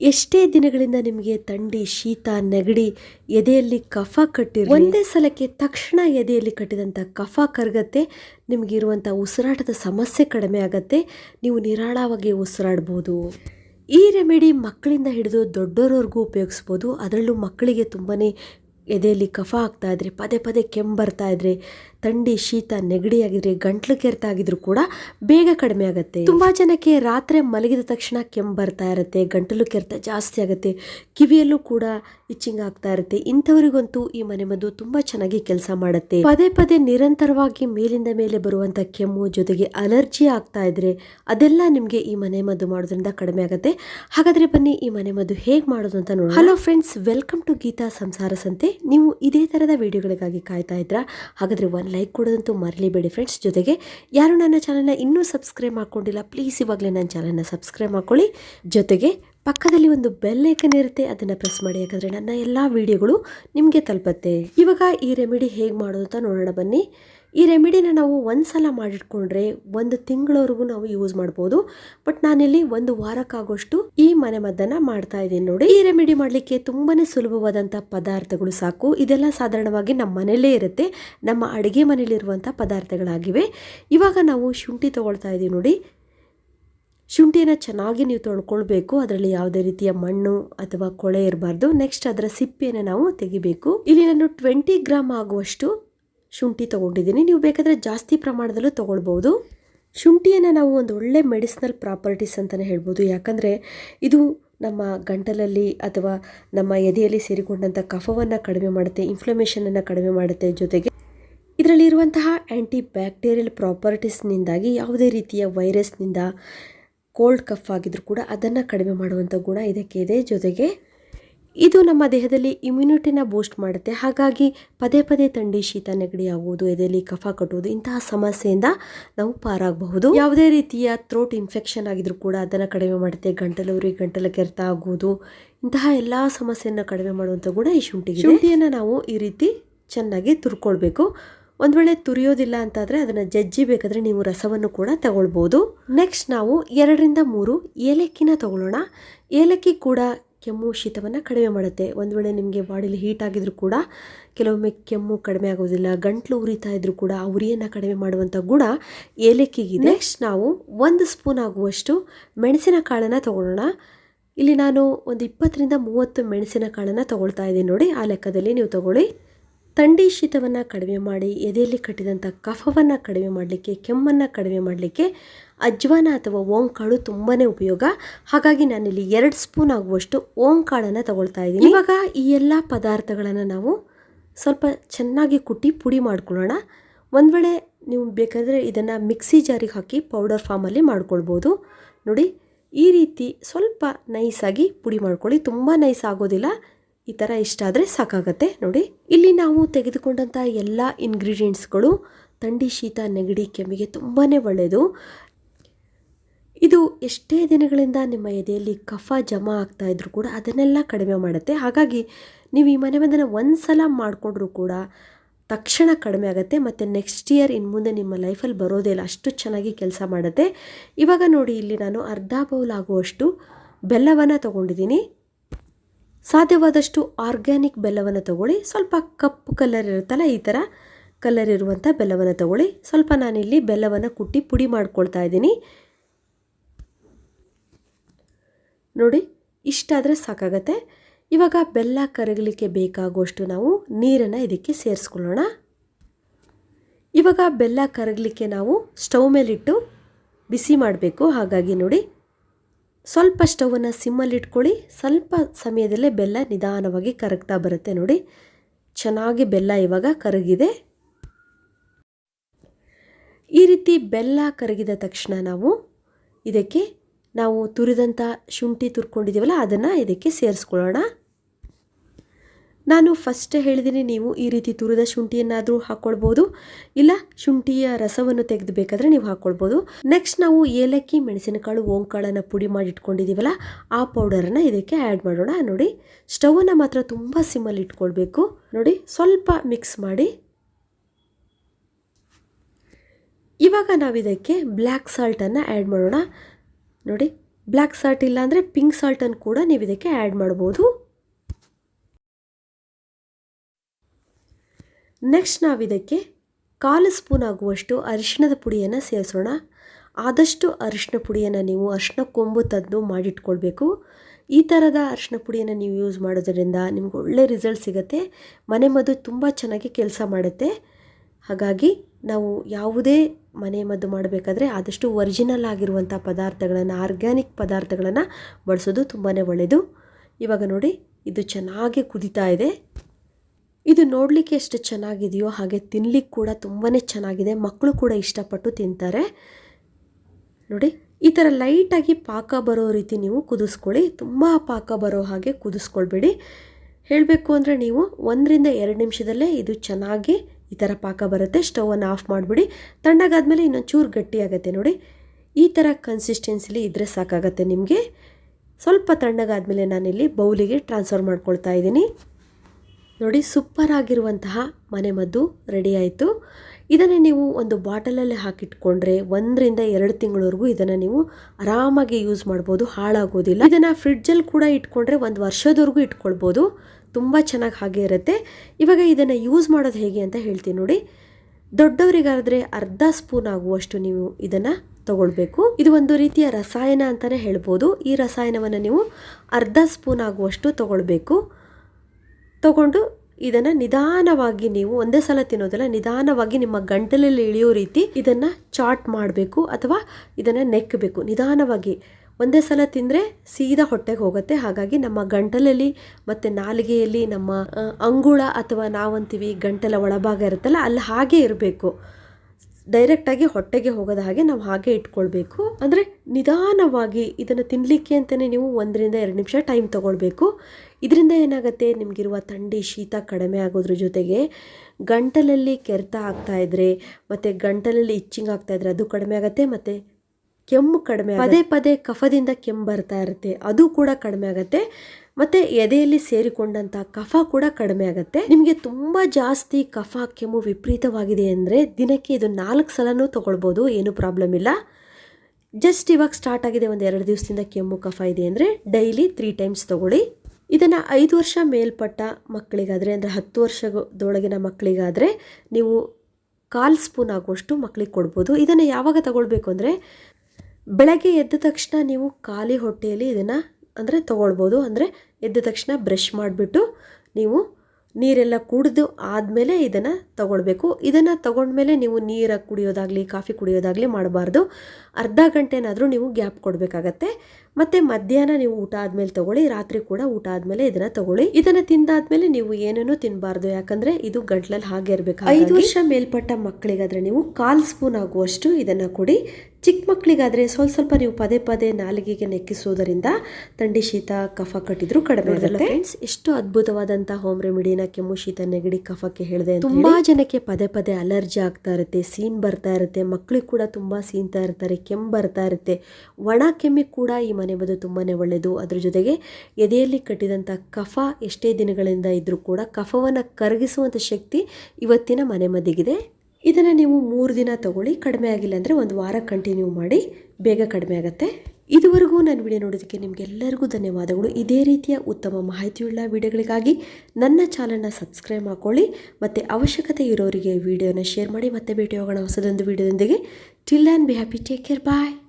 ಎಷ್ಟೇ ದಿನಗಳಿಂದ ನಿಮಗೆ ತಂಡಿ, ಶೀತ, ನೆಗಡಿ, ಎದೆಯಲ್ಲಿ ಕಫ ಕಟ್ಟಿ ಒಂದೇ ಸಲಕ್ಕೆ ತಕ್ಷಣ ಎದೆಯಲ್ಲಿ ಕಟ್ಟಿದಂಥ ಕಫ ಕರಗತ್ತೆ, ನಿಮಗಿರುವಂಥ ಉಸಿರಾಟದ ಸಮಸ್ಯೆ ಕಡಿಮೆ ಆಗತ್ತೆ, ನೀವು ನಿರಾಳವಾಗಿ ಉಸಿರಾಡ್ಬೋದು. ಈ ರೆಮಿಡಿ ಮಕ್ಕಳಿಂದ ಹಿಡಿದು ದೊಡ್ಡೋರವರೆಗೂ ಉಪಯೋಗಿಸ್ಬೋದು. ಅದರಲ್ಲೂ ಮಕ್ಕಳಿಗೆ ತುಂಬಾ ಎದೆಯಲ್ಲಿ ಕಫ ಆಗ್ತಾ ಇದ್ರೆ, ಪದೇ ಪದೇ ಕೆಮ್ಮು ಬರ್ತಾ ಇದ್ರೆ ಥಂಡಿ, ಶೀತ, ನೆಗಡಿ ಆಗಿದ್ರೆ, ಗಂಟ್ಲು ಕೆರೆತ ಆಗಿದ್ರು ಕೂಡ ಬೇಗ ಕಡಿಮೆ ಆಗುತ್ತೆ. ತುಂಬಾ ಜನಕ್ಕೆ ರಾತ್ರಿ ಮಲಗಿದ ತಕ್ಷಣ ಕೆಮ್ಮು ಬರ್ತಾ ಇರುತ್ತೆ, ಗಂಟಲು ಕೆರೆತ ಜಾಸ್ತಿ ಆಗುತ್ತೆ, ಕಿವಿಯಲ್ಲೂ ಕೂಡ ಇಚ್ಚಿಂಗ್ ಆಗ್ತಾ ಇರುತ್ತೆ. ಇಂಥವರಿಗಂತೂ ಈ ಮನೆಮದ್ದು ತುಂಬಾ ಚೆನ್ನಾಗಿ ಕೆಲಸ ಮಾಡುತ್ತೆ. ಪದೇ ಪದೇ ನಿರಂತರವಾಗಿ ಮೇಲಿಂದ ಮೇಲೆ ಬರುವಂತ ಕೆಮ್ಮು, ಜೊತೆಗೆ ಅಲರ್ಜಿ ಆಗ್ತಾ ಇದ್ರೆ ಅದೆಲ್ಲ ನಿಮಗೆ ಈ ಮನೆ ಮದ್ದು ಮಾಡೋದ್ರಿಂದ ಕಡಿಮೆ ಆಗುತ್ತೆ. ಹಾಗಾದ್ರೆ ಬನ್ನಿ ಈ ಮನೆ ಮದ್ದು ಹೇಗೆ ಮಾಡೋದು ಅಂತ ನೋಡಿ hello friends welcome to Geetha Samsara Santhe. ನೀವು ಇದೇ ತರದ ವಿಡಿಯೋಗಳಿಗಾಗಿ ಕಾಯ್ತಾ ಇದ್ರ? ಹಾಗಾದ್ರೆ ಒಂದು ಲೈಕ್ ಕೊಡೋದಂತೂ ಮರಲಿಬೇಡಿ ಫ್ರೆಂಡ್ಸ್ ಜೊತೆಗೆ ಯಾರು ನನ್ನ ಚಾನಲ್ನ ಇನ್ನೂ ಸಬ್ಸ್ಕ್ರೈಬ್ ಮಾಡ್ಕೊಂಡಿಲ್ಲ ಪ್ಲೀಸ್ ಇವಾಗಲೇ ನನ್ನ ಚಾನಲ್ನ ಸಬ್ಸ್ಕ್ರೈಬ್ ಮಾಡ್ಕೊಳ್ಳಿ. ಜೊತೆಗೆ ಪಕ್ಕದಲ್ಲಿ ಒಂದು ಬೆಲ್ ಐಕನ್ ಇರುತ್ತೆ, ಅದನ್ನು ಪ್ರೆಸ್ ಮಾಡಿ. ಯಾಕಂದರೆ ನನ್ನ ಎಲ್ಲ ವಿಡಿಯೋಗಳು ನಿಮಗೆ ತಲುಪತ್ತೆ. ಇವಾಗ ಈ ರೆಮಿಡಿ ಹೇಗೆ ಮಾಡೋದು ಅಂತ ನೋಡೋಣ ಬನ್ನಿ. ಈ ರೆಮಿಡಿನ ನಾವು ಒಂದು ಸಲ ಮಾಡಿಟ್ಕೊಂಡ್ರೆ ಒಂದು ತಿಂಗಳವರೆಗೂ ನಾವು ಯೂಸ್ ಮಾಡ್ಬೋದು. ಬಟ್ ನಾನಿಲ್ಲಿ ಒಂದು ವಾರಕ್ಕಾಗೋಷ್ಟು ಈ ಮನೆ ಮದ್ದನ್ನು ಮಾಡ್ತಾ ಇದ್ದೀನಿ ನೋಡಿ. ಈ ರೆಮಿಡಿ ಮಾಡಲಿಕ್ಕೆ ತುಂಬಾ ಸುಲಭವಾದಂಥ ಪದಾರ್ಥಗಳು ಸಾಕು. ಇದೆಲ್ಲ ಸಾಧಾರಣವಾಗಿ ನಮ್ಮ ಮನೆಯಲ್ಲೇ ಇರುತ್ತೆ. ನಮ್ಮ ಅಡುಗೆ ಮನೆಯಲ್ಲಿರುವಂಥ ಪದಾರ್ಥಗಳಾಗಿವೆ. ಇವಾಗ ನಾವು ಶುಂಠಿ ತಗೊಳ್ತಾ ಇದ್ದೀವಿ ನೋಡಿ. ಶುಂಠಿನ ಚೆನ್ನಾಗಿ ನೀವು ತೊಳ್ಕೊಳ್ಬೇಕು. ಅದರಲ್ಲಿ ಯಾವುದೇ ರೀತಿಯ ಮಣ್ಣು ಅಥವಾ ಕೊಳೆ ಇರಬಾರ್ದು. ನೆಕ್ಸ್ಟ್ ಅದರ ಸಿಪ್ಪೆಯನ್ನು ನಾವು ತೆಗಿಬೇಕು. ಇಲ್ಲಿ ನಾನು ಟ್ವೆಂಟಿ ಗ್ರಾಮ್ ಆಗುವಷ್ಟು ಶುಂಠಿ ತೊಗೊಂಡಿದ್ದೀನಿ. ನೀವು ಬೇಕಾದರೆ ಜಾಸ್ತಿ ಪ್ರಮಾಣದಲ್ಲೂ ತೊಗೊಳ್ಬೋದು. ಶುಂಠಿಯನ್ನು ನಾವು ಒಂದು ಒಳ್ಳೆ ಮೆಡಿಸಿನಲ್ ಪ್ರಾಪರ್ಟೀಸ್ ಅಂತಲೇ ಹೇಳ್ಬೋದು. ಯಾಕಂದರೆ ಇದು ನಮ್ಮ ಗಂಟಲಲ್ಲಿ ಅಥವಾ ನಮ್ಮ ಎದೆಯಲ್ಲಿ ಸೇರಿಕೊಂಡಂಥ ಕಫವನ್ನು ಕಡಿಮೆ ಮಾಡುತ್ತೆ ಇನ್ಫ್ಲಮೇಷನನ್ನು ಕಡಿಮೆ ಮಾಡುತ್ತೆ ಜೊತೆಗೆ ಇದರಲ್ಲಿರುವಂತಹ ಆ್ಯಂಟಿ ಬ್ಯಾಕ್ಟೀರಿಯಲ್ ಪ್ರಾಪರ್ಟೀಸ್ನಿಂದಾಗಿ ಯಾವುದೇ ರೀತಿಯ ವೈರಸ್ನಿಂದ ಕೋಲ್ಡ್ ಕಫ್ ಆಗಿದ್ರು ಕೂಡ ಅದನ್ನು ಕಡಿಮೆ ಮಾಡುವಂಥ ಗುಣ ಇದಕ್ಕೆ ಇದೆ. ಜೊತೆಗೆ ಇದು ನಮ್ಮ ದೇಹದಲ್ಲಿ ಇಮ್ಯುನಿಟಿನ ಬೂಸ್ಟ್ ಮಾಡುತ್ತೆ. ಹಾಗಾಗಿ ಪದೇ ಪದೇ ಥಂಡಿ, ಶೀತ, ನೆಗಡಿ ಆಗುವುದು, ಎದೆಯಲ್ಲಿ ಕಫ ಕಟ್ಟುವುದು, ಇಂತಹ ಸಮಸ್ಯೆಯಿಂದ ನಾವು ಪಾರಾಗಬಹುದು. ಯಾವುದೇ ರೀತಿಯ ಥ್ರೋಟ್ ಇನ್ಫೆಕ್ಷನ್ ಆಗಿದ್ರು ಕೂಡ ಅದನ್ನು ಕಡಿಮೆ ಮಾಡುತ್ತೆ. ಗಂಟಲೂರಿ ಗಂಟಲ ಕೆರೆತ ಆಗುವುದು, ಇಂತಹ ಎಲ್ಲ ಸಮಸ್ಯೆಯನ್ನು ಕಡಿಮೆ ಮಾಡುವಂಥ ಗುಣ ಈ ಶುಂಠಿ ಶುಂಠಿಯನ್ನು ನಾವು ಈ ರೀತಿ ಚೆನ್ನಾಗಿ ತುರ್ಕೊಳ್ಬೇಕು. ಒಂದು ವೇಳೆ ತುರಿಯೋದಿಲ್ಲ ಅಂತಾದರೆ ಅದನ್ನು ಜಜ್ಜಿ ಬೇಕಾದರೆ ನೀವು ರಸವನ್ನು ಕೂಡ ತಗೊಳ್ಬೋದು. ನೆಕ್ಸ್ಟ್ ನಾವು ಎರಡರಿಂದ ಮೂರು ಏಲಕ್ಕಿನ ತಗೊಳ್ಳೋಣ. ಏಲಕ್ಕಿ ಕೂಡ ಕೆಮ್ಮು ಶೀತವನ್ನು ಕಡಿಮೆ ಮಾಡುತ್ತೆ. ಒಂದು ವೇಳೆ ನಿಮಗೆ ಬಾಡಿಲಿ ಹೀಟ್ ಆಗಿದ್ರು ಕೂಡ ಕೆಲವೊಮ್ಮೆ ಕೆಮ್ಮು ಕಡಿಮೆ ಆಗೋದಿಲ್ಲ, ಗಂಟ್ಲು ಉರಿತಾ ಇದ್ರು ಕೂಡ ಆ ಉರಿಯನ್ನು ಕಡಿಮೆ ಮಾಡುವಂಥ ಗುಣ ಏಲಕ್ಕಿಗೆ ನೆಕ್ಸ್ಟ್ ನಾವು ಒಂದು ಸ್ಪೂನ್ ಆಗುವಷ್ಟು ಮೆಣಸಿನ ಕಾಳನ್ನು ತಗೊಳ್ಳೋಣ. ಇಲ್ಲಿ ನಾನು ಒಂದು ಇಪ್ಪತ್ತರಿಂದ ಮೂವತ್ತು ಮೆಣಸಿನ ಕಾಳನ್ನು ತಗೊಳ್ತಾ ಇದ್ದೀನಿ ನೋಡಿ, ಆ ಲೆಕ್ಕದಲ್ಲಿ ನೀವು ತಗೊಳ್ಳಿ. ಥಂಡಿ ಶೀತವನ್ನು ಕಡಿಮೆ ಮಾಡಿ, ಎದೆಯಲ್ಲಿ ಕಟ್ಟಿದಂಥ ಕಫವನ್ನು ಕಡಿಮೆ ಮಾಡಲಿಕ್ಕೆ, ಕೆಮ್ಮನ್ನು ಕಡಿಮೆ ಮಾಡಲಿಕ್ಕೆ ಅಜ್ವಾನ ಅಥವಾ ಓಂಕಾಳು ತುಂಬಾ ಉಪಯೋಗ. ಹಾಗಾಗಿ ನಾನಿಲ್ಲಿ ಎರಡು ಸ್ಪೂನ್ ಆಗುವಷ್ಟು ಓಂಕಾಳನ್ನು ತಗೊಳ್ತಾ ಇದ್ದೀನಿ. ಇವಾಗ ಈ ಎಲ್ಲ ಪದಾರ್ಥಗಳನ್ನು ನಾವು ಸ್ವಲ್ಪ ಚೆನ್ನಾಗಿ ಕುಟ್ಟಿ ಪುಡಿ ಮಾಡ್ಕೊಳ್ಳೋಣ. ಒಂದು ವೇಳೆ ನೀವು ಬೇಕಾದರೆ ಇದನ್ನು ಮಿಕ್ಸಿ ಜಾರಿಗೆ ಹಾಕಿ ಪೌಡರ್ ಫಾರ್ಮಲ್ಲಿ ಮಾಡ್ಕೊಳ್ಬೋದು. ನೋಡಿ, ಈ ರೀತಿ ಸ್ವಲ್ಪ ನೈಸಾಗಿ ಪುಡಿ ಮಾಡ್ಕೊಳ್ಳಿ. ತುಂಬ ನೈಸ್ ಆಗೋದಿಲ್ಲ. ಈ ಥರ ಇಷ್ಟ ಆದರೆ ಸಾಕಾಗತ್ತೆ. ನೋಡಿ, ಇಲ್ಲಿ ನಾವು ತೆಗೆದುಕೊಂಡಂಥ ಎಲ್ಲ ಇಂಗ್ರೀಡಿಯೆಂಟ್ಸ್ಗಳು ಥಂಡಿ, ಶೀತ, ನೆಗಡಿ, ಕೆಮ್ಮಿಗೆ ತುಂಬಾ ಒಳ್ಳೆಯದು ಇದು ಎಷ್ಟೇ ದಿನಗಳಿಂದ ನಿಮ್ಮ ಎದೆಯಲ್ಲಿ ಕಫ ಜಮಾ ಆಗ್ತಾ ಇದ್ರೂ ಕೂಡ ಅದನ್ನೆಲ್ಲ ಕಡಿಮೆ ಮಾಡುತ್ತೆ. ಹಾಗಾಗಿ ನೀವು ಈ ಮನೆ ಮದ್ದನ್ನು ಒಂದು ಸಲ ಮಾಡಿಕೊಂಡ್ರೂ ಕೂಡ ತಕ್ಷಣ ಕಡಿಮೆ ಆಗುತ್ತೆ. ಮತ್ತು ನೆಕ್ಸ್ಟ್ ಇಯರ್ ಇನ್ನು ಮುಂದೆ ನಿಮ್ಮ ಲೈಫಲ್ಲಿ ಬರೋದೇ ಇಲ್ಲ. ಅಷ್ಟು ಚೆನ್ನಾಗಿ ಕೆಲಸ ಮಾಡುತ್ತೆ. ಇವಾಗ ನೋಡಿ, ಇಲ್ಲಿ ನಾನು ಅರ್ಧ ಬೌಲ್ ಆಗುವಷ್ಟು ಬೆಲ್ಲವನ್ನು ತೊಗೊಂಡಿದ್ದೀನಿ. ಸಾಧ್ಯವಾದಷ್ಟು ಆರ್ಗ್ಯಾನಿಕ್ ಬೆಲ್ಲವನ್ನು ತಗೊಳ್ಳಿ. ಸ್ವಲ್ಪ ಕಪ್ಪು ಕಲರ್ ಇರುತ್ತಲ್ಲ ಈ ಥರ ಕಲರ್ ಇರುವಂಥ ಬೆಲ್ಲವನ್ನು ತಗೊಳ್ಳಿ. ಸ್ವಲ್ಪ ನಾನಿಲ್ಲಿ ಬೆಲ್ಲವನ್ನು ಕುಟ್ಟಿ ಪುಡಿ ಮಾಡ್ಕೊಳ್ತಾ ಇದ್ದೀನಿ. ನೋಡಿ ಇಷ್ಟಾದರೆ ಸಾಕಾಗತ್ತೆ. ಇವಾಗ ಬೆಲ್ಲ ಕರಗಲಿಕ್ಕೆ ಬೇಕಾಗುವಷ್ಟು ನಾವು ನೀರನ್ನು ಇದಕ್ಕೆ ಸೇರಿಸ್ಕೊಳ್ಳೋಣ. ಇವಾಗ ಬೆಲ್ಲ ಕರಗಲಿಕ್ಕೆ ನಾವು ಸ್ಟವ್ ಮೇಲಿಟ್ಟು ಬಿಸಿ ಮಾಡಬೇಕು. ಹಾಗಾಗಿ ನೋಡಿ ಸ್ವಲ್ಪ ಸ್ಟವನ್ನು ಸಿಮ್ಮಲ್ಲಿ ಇಟ್ಕೊಳ್ಳಿ. ಸ್ವಲ್ಪ ಸಮಯದಲ್ಲೇ ಬೆಲ್ಲ ನಿಧಾನವಾಗಿ ಕರಗ್ತಾ ಬರುತ್ತೆ ನೋಡಿ. ಚೆನ್ನಾಗಿ ಬೆಲ್ಲ ಇವಾಗ ಕರಗಿದೆ. ಈ ರೀತಿ ಬೆಲ್ಲ ಕರಗಿದ ತಕ್ಷಣ ನಾವು ಇದಕ್ಕೆ ನಾವು ತುರಿದಂಥ ಶುಂಠಿ ತುರ್ಕೊಂಡಿದ್ದೀವಲ್ಲ, ಅದನ್ನು ಇದಕ್ಕೆ ಸೇರಿಸ್ಕೊಳ್ಳೋಣ. ನಾನು ಫಸ್ಟ್ ಹೇಳಿದ್ದೀನಿ ನೀವು ಈ ರೀತಿ ತುರಿದ ಶುಂಠಿಯನ್ನಾದರೂ ಹಾಕ್ಕೊಳ್ಬೋದು ಇಲ್ಲ, ಶುಂಠಿಯ ರಸವನ್ನು ತೆಗೆದು ಬೇಕಾದರೆ ನೀವು ಹಾಕ್ಕೊಳ್ಬೋದು ನೆಕ್ಸ್ಟ್ ನಾವು ಏಲಕ್ಕಿ, ಮೆಣಸಿನಕಾಳು ಓಂಕಾಳನ್ನು ಪುಡಿ ಮಾಡಿ ಇಟ್ಕೊಂಡಿದ್ದೀವಲ್ಲ ಆ ಪೌಡರನ್ನು ಇದಕ್ಕೆ ಆ್ಯಡ್ ಮಾಡೋಣ. ನೋಡಿ ಸ್ಟವನ್ನು ಮಾತ್ರ ತುಂಬ ಸಿಮ್ಮಲ್ಲಿ ಇಟ್ಕೊಳ್ಬೇಕು. ನೋಡಿ, ಸ್ವಲ್ಪ ಮಿಕ್ಸ್ ಮಾಡಿ. ಇವಾಗ ನಾವು ಇದಕ್ಕೆ ಬ್ಲ್ಯಾಕ್ ಸಾಲ್ಟನ್ನು ಆ್ಯಡ್ ಮಾಡೋಣ. ನೋಡಿ ಬ್ಲ್ಯಾಕ್ ಸಾಲ್ಟ್ ಇಲ್ಲಾಂದರೆ ಪಿಂಕ್ ಸಾಲ್ಟನ್ನು ಕೂಡ ನೀವು ಇದಕ್ಕೆ ಆ್ಯಡ್ ಮಾಡ್ಬೋದು. ನೆಕ್ಸ್ಟ್ ನಾವು ಇದಕ್ಕೆ ಕಾಲು ಸ್ಪೂನ್ ಆಗುವಷ್ಟು ಅರಿಶಿಣದ ಪುಡಿಯನ್ನು ಸೇರಿಸೋಣ. ಆದಷ್ಟು ಅರಿಶಿನ ಪುಡಿಯನ್ನು ನೀವು ಅರಿಶಿನ ಕೊಂಬು ತಂದು ಮಾಡಿಟ್ಕೊಳ್ಬೇಕು. ಈ ಥರದ ಅರಿಶಿನ ಪುಡಿಯನ್ನು ನೀವು ಯೂಸ್ ಮಾಡೋದರಿಂದ ನಿಮ್ಗೆ ಒಳ್ಳೆ ರಿಸಲ್ಟ್ ಸಿಗುತ್ತೆ. ಮನೆ ಮದ್ದು ತುಂಬ ಚೆನ್ನಾಗಿ ಕೆಲಸ ಮಾಡುತ್ತೆ. ಹಾಗಾಗಿ ನಾವು ಯಾವುದೇ ಮನೆ ಮದ್ದು ಮಾಡಬೇಕಾದ್ರೆ ಆದಷ್ಟು ಒರಿಜಿನಲ್ ಆಗಿರುವಂಥ ಪದಾರ್ಥಗಳನ್ನು ಆರ್ಗ್ಯಾನಿಕ್ ಪದಾರ್ಥಗಳನ್ನು ಬಳಸೋದು ತುಂಬಾ ಒಳ್ಳೆಯದು ಇವಾಗ ನೋಡಿ, ಇದು ಚೆನ್ನಾಗಿ ಕುದೀತಾ ಇದೆ. ಇದು ನೋಡಲಿಕ್ಕೆ ಎಷ್ಟು ಚೆನ್ನಾಗಿದೆಯೋ ಹಾಗೆ ತಿನ್ಲಿಕ್ಕೆ ಕೂಡ ತುಂಬಾ ಚೆನ್ನಾಗಿದೆ. ಮಕ್ಕಳು ಕೂಡ ಇಷ್ಟಪಟ್ಟು ತಿಂತಾರೆ. ನೋಡಿ, ಈ ಥರ ಲೈಟಾಗಿ ಪಾಕ ಬರೋ ರೀತಿ ನೀವು ಕುದಿಸ್ಕೊಳ್ಳಿ. ತುಂಬ ಪಾಕ ಬರೋ ಹಾಗೆ ಕುದಿಸ್ಕೊಳ್ಬೇಡಿ. ಹೇಳಬೇಕು ಅಂದರೆ ನೀವು ಒಂದರಿಂದ ಎರಡು ನಿಮಿಷದಲ್ಲೇ ಇದು ಚೆನ್ನಾಗಿ ಈ ಥರ ಪಾಕ ಬರುತ್ತೆ. ಸ್ಟವನ್ನು ಆಫ್ ಮಾಡಿಬಿಡಿ. ತಣ್ಣಗಾದ್ಮೇಲೆ ಇನ್ನೊಂಚೂರು ಗಟ್ಟಿಯಾಗತ್ತೆ. ನೋಡಿ, ಈ ಥರ ಕನ್ಸಿಸ್ಟೆನ್ಸಿಲಿ ಇದ್ದರೆ ಸಾಕಾಗತ್ತೆ ನಿಮಗೆ. ಸ್ವಲ್ಪ ತಣ್ಣಗಾದ್ಮೇಲೆ ನಾನಿಲ್ಲಿ ಬೌಲಿಗೆ ಟ್ರಾನ್ಸ್ಫರ್ ಮಾಡ್ಕೊಳ್ತಾ ಇದ್ದೀನಿ. ನೋಡಿ ಸೂಪರ್ ಆಗಿರುವಂತಹ ಮನೆಮದ್ದು ರೆಡಿ ಆಯಿತು. ಇದನ್ನು ನೀವು ಒಂದು ಬಾಟಲಲ್ಲಿ ಹಾಕಿಟ್ಕೊಂಡ್ರೆ ಒಂದರಿಂದ ಎರಡು ತಿಂಗಳವರೆಗೂ ಇದನ್ನು ನೀವು ಆರಾಮಾಗಿ ಯೂಸ್ ಮಾಡ್ಬೋದು, ಹಾಳಾಗೋದಿಲ್ಲ. ಇದನ್ನು ಫ್ರಿಡ್ಜಲ್ಲಿ ಕೂಡ ಇಟ್ಕೊಂಡ್ರೆ ಒಂದು ವರ್ಷದವರೆಗೂ ಇಟ್ಕೊಳ್ಬೋದು. ತುಂಬ ಚೆನ್ನಾಗಿ ಹಾಗೆ ಇರುತ್ತೆ. ಇವಾಗ ಇದನ್ನು ಯೂಸ್ ಮಾಡೋದು ಹೇಗೆ ಅಂತ ಹೇಳ್ತೀನಿ ನೋಡಿ. ದೊಡ್ಡವರಿಗಾದರೆ ಅರ್ಧ ಸ್ಪೂನ್ ಆಗುವಷ್ಟು ನೀವು ಇದನ್ನು ತಗೊಳ್ಬೇಕು. ಇದು ಒಂದು ರೀತಿಯ ರಸಾಯನ ಅಂತಲೇ ಹೇಳ್ಬೋದು. ಈ ರಸಾಯನವನ್ನು ನೀವು ಅರ್ಧ ಸ್ಪೂನ್ ಆಗುವಷ್ಟು ತಗೊಳ್ಬೇಕು. ತಗೊಂಡು ಇದನ್ನು ನಿಧಾನವಾಗಿ ನೀವು ಒಂದೇ ಸಲ ತಿನ್ನೋದಲ್ಲ, ನಿಧಾನವಾಗಿ ನಿಮ್ಮ ಗಂಟಲಲ್ಲಿ ಇಳಿಯೋ ರೀತಿ ಇದನ್ನು ಚಾಟ್ ಮಾಡಬೇಕು ಅಥವಾ ಇದನ್ನು ನೆಕ್ಕಬೇಕು ನಿಧಾನವಾಗಿ ಒಂದೇ ಸಲ ತಿಂದರೆ ಸೀದಾ ಹೊಟ್ಟೆಗೆ ಹೋಗುತ್ತೆ. ಹಾಗಾಗಿ ನಮ್ಮ ಗಂಟಲಲ್ಲಿ ಮತ್ತು ನಾಲಿಗೆಯಲ್ಲಿ ನಮ್ಮ ಅಂಗುಳ ಅಥವಾ ನಾವಂತೀವಿ, ಗಂಟಲ ಒಳಭಾಗ ಇರುತ್ತಲ್ಲ, ಅಲ್ಲಿ ಹಾಗೆ ಇರಬೇಕು. ಡೈರೆಕ್ಟಾಗಿ ಹೊಟ್ಟೆಗೆ ಹೋಗೋದ ಹಾಗೆ ನಾವು ಹಾಗೆ ಇಟ್ಕೊಳ್ಬೇಕು. ಅಂದರೆ ನಿಧಾನವಾಗಿ ಇದನ್ನು ತಿನ್ನಲಿಕ್ಕೆ ಅಂತಲೇ ನೀವು ಒಂದರಿಂದ ಎರಡು ನಿಮಿಷ ಟೈಮ್ ತೊಗೊಳ್ಬೇಕು. ಇದರಿಂದ ಏನಾಗುತ್ತೆ? ನಿಮಗಿರುವ ಥಂಡಿ ಶೀತ ಕಡಿಮೆ ಆಗೋದ್ರ ಜೊತೆಗೆ ಗಂಟಲಲ್ಲಿ ಕೆರೆತ ಆಗ್ತಾ ಇದ್ರೆ ಮತ್ತು ಗಂಟಲಲ್ಲಿ ಇಚ್ಚಿಂಗ್ ಆಗ್ತಾ ಇದ್ರೆ ಅದು ಕಡಿಮೆ ಆಗುತ್ತೆ ಮತ್ತು ಕೆಮ್ಮು ಕಡಿಮೆ ಪದೇ ಪದೇ ಕಫದಿಂದ ಕೆಮ್ಮು ಬರ್ತಾ ಇರುತ್ತೆ. ಅದು ಕೂಡ ಕಡಿಮೆ ಆಗುತ್ತೆ. ಮತ್ತೆ ಎದೆಯಲ್ಲಿ ಸೇರಿಕೊಂಡಂತ ಕಫ ಕೂಡ ಕಡಿಮೆ ಆಗುತ್ತೆ. ನಿಮಗೆ ತುಂಬಾ ಜಾಸ್ತಿ ಕಫ, ಕೆಮ್ಮು ವಿಪರೀತವಾಗಿದೆ ಅಂದರೆ ದಿನಕ್ಕೆ ಇದು ನಾಲ್ಕು ಸಲನೂ ತಗೊಳ್ಬೋದು, ಏನು ಪ್ರಾಬ್ಲಮ್ ಇಲ್ಲ. ಜಸ್ಟ್ ಇವಾಗ ಸ್ಟಾರ್ಟ್ ಆಗಿದೆ ಒಂದು ಎರಡು ದಿವಸದಿಂದ ಕೆಮ್ಮು, ಕಫ ಇದೆ ಅಂದರೆ ಡೈಲಿ ತ್ರೀ ಟೈಮ್ಸ್ ತಗೊಳ್ಳಿ. ಇದನ್ನು ಐದು ವರ್ಷ ಮೇಲ್ಪಟ್ಟ ಮಕ್ಕಳಿಗಾದರೆ ಅಂದರೆ ಹತ್ತು ವರ್ಷದೊಳಗಿನ ಮಕ್ಕಳಿಗಾದರೆ ನೀವು ಕಾಲು ಸ್ಪೂನ್ ಆಗುವಷ್ಟು ಮಕ್ಕಳಿಗೆ ಕೊಡ್ಬೋದು. ಇದನ್ನು ಯಾವಾಗ ತಗೊಳ್ಬೇಕು ಅಂದರೆ ಬೆಳಗ್ಗೆ ಎದ್ದ ತಕ್ಷಣ ನೀವು ಖಾಲಿ ಹೊಟ್ಟೆಯಲ್ಲಿ ಇದನ್ನು ಅಂದರೆ ತೊಗೊಳ್ಬೋದು. ಅಂದರೆ ಎದ್ದ ತಕ್ಷಣ ಬ್ರಷ್ ಮಾಡಿಬಿಟ್ಟು ನೀವು ನೀರೆಲ್ಲ ಕುಡಿದು ಆದಮೇಲೆ ಇದನ್ನು ತಗೊಳ್ಬೇಕು. ಇದನ್ನು ತಗೊಂಡ್ಮೇಲೆ ನೀವು ನೀರು ಕುಡಿಯೋದಾಗಲಿ, ಕಾಫಿ ಕುಡಿಯೋದಾಗಲಿ ಮಾಡಬಾರ್ದು. ಅರ್ಧ ಗಂಟೆನಾದರೂ ನೀವು ಗ್ಯಾಪ್ ಕೊಡಬೇಕಾಗತ್ತೆ. ಮತ್ತು ಮಧ್ಯಾಹ್ನ ನೀವು ಊಟ ಆದ್ಮೇಲೆ ತಗೊಳ್ಳಿ ರಾತ್ರಿ ಕೂಡ ಊಟ ಆದ್ಮೇಲೆ ಇದನ್ನ ತಗೊಳ್ಳಿ. ಇದನ್ನ ತಿಂದಾದ್ಮೇಲೆ ನೀವು ಏನನ್ನೂ ತಿನ್ನಬಾರ್ದು ಯಾಕಂದ್ರೆ ಇದು ಗಂಟ್ಲಲ್ಲಿ ಹಾಗೆ ಇರಬೇಕು. ಐದು ವರ್ಷ ಮೇಲ್ಪಟ್ಟ ಮಕ್ಕಳಿಗಾದ್ರೆ ನೀವು ಕಾಲು ಸ್ಪೂನ್ ಆಗುವಷ್ಟು ಇದನ್ನ ಕೊಡಿ. ಚಿಕ್ಕ ಮಕ್ಕಳಿಗಾದ್ರೆ ಸ್ವಲ್ಪ ಸ್ವಲ್ಪ ನೀವು ಪದೇ ಪದೇ ನಾಲಿಗೆಗೆ ನೆಕ್ಕಿಸೋದರಿಂದ ಥಂಡಿ ಶೀತ ಕಫ ಕಟ್ಟಿದ್ರು ಕಡಿಮೆ ಫ್ರೆಂಡ್ಸ್ ಎಷ್ಟು ಅದ್ಭುತವಾದಂತಹ ಹೋಮ್ ರೆಮಿಡಿನ ಕೆಮ್ಮು ಶೀತ ನೆಗಡಿ ಕಫಕ್ಕೆ ಹೇಳಿದೆ ತುಂಬಾ ಜನಕ್ಕೆ ಪದೇ ಪದೇ ಅಲರ್ಜಿ ಆಗ್ತಾ ಇರುತ್ತೆ ಸೀನ್ ಬರ್ತಾ ಇರುತ್ತೆ ಮಕ್ಕಳಿಗೆ ಕೂಡ ತುಂಬಾ ಸೀನ್ತಾ ಇರ್ತಾರೆ ಕೆಮ್ಮು ಬರ್ತಾ ಇರುತ್ತೆ. ಒಣ ಕೆಮ್ಮಿ ಕೂಡ ಈ ಮನೆ ಮದ್ದು ತುಂಬಾ ಒಳ್ಳೆಯದು ಅದ್ರ ಜೊತೆಗೆ ಎದೆಯಲ್ಲಿ ಕಟ್ಟಿದಂಥ ಕಫ ಎಷ್ಟೇ ದಿನಗಳಿಂದ ಇದ್ದರೂ ಕೂಡ ಕಫವನ್ನು ಕರಗಿಸುವಂಥ ಶಕ್ತಿ ಇವತ್ತಿನ ಮನೆ ಮದ್ದಿಗಿದೆ. ಇದನ್ನು ನೀವು ಮೂರು ದಿನ ತಗೊಳ್ಳಿ. ಕಡಿಮೆ ಆಗಿಲ್ಲ ಅಂದರೆ ಒಂದು ವಾರ ಕಂಟಿನ್ಯೂ ಮಾಡಿ. ಬೇಗ ಕಡಿಮೆ ಆಗುತ್ತೆ. ಇದುವರೆಗೂ ನಾನು ವಿಡಿಯೋ ನೋಡೋದಕ್ಕೆ ನಿಮಗೆಲ್ಲರಿಗೂ ಧನ್ಯವಾದಗಳು. ಇದೇ ರೀತಿಯ ಉತ್ತಮ ಮಾಹಿತಿಯುಳ್ಳ ವಿಡಿಯೋಗಳಿಗಾಗಿ ನನ್ನ ಚಾನಲ್ನ ಸಬ್ಸ್ಕ್ರೈಬ್ ಮಾಡ್ಕೊಳ್ಳಿ. ಮತ್ತು ಅವಶ್ಯಕತೆ ಇರೋರಿಗೆ ವಿಡಿಯೋನ ಶೇರ್ ಮಾಡಿ. ಮತ್ತೆ ಭೇಟಿ ಹೋಗೋಣ ಹೊಸದೊಂದು ವಿಡಿಯೋದೊಂದಿಗೆ. Till and be happy. Take care. Bye.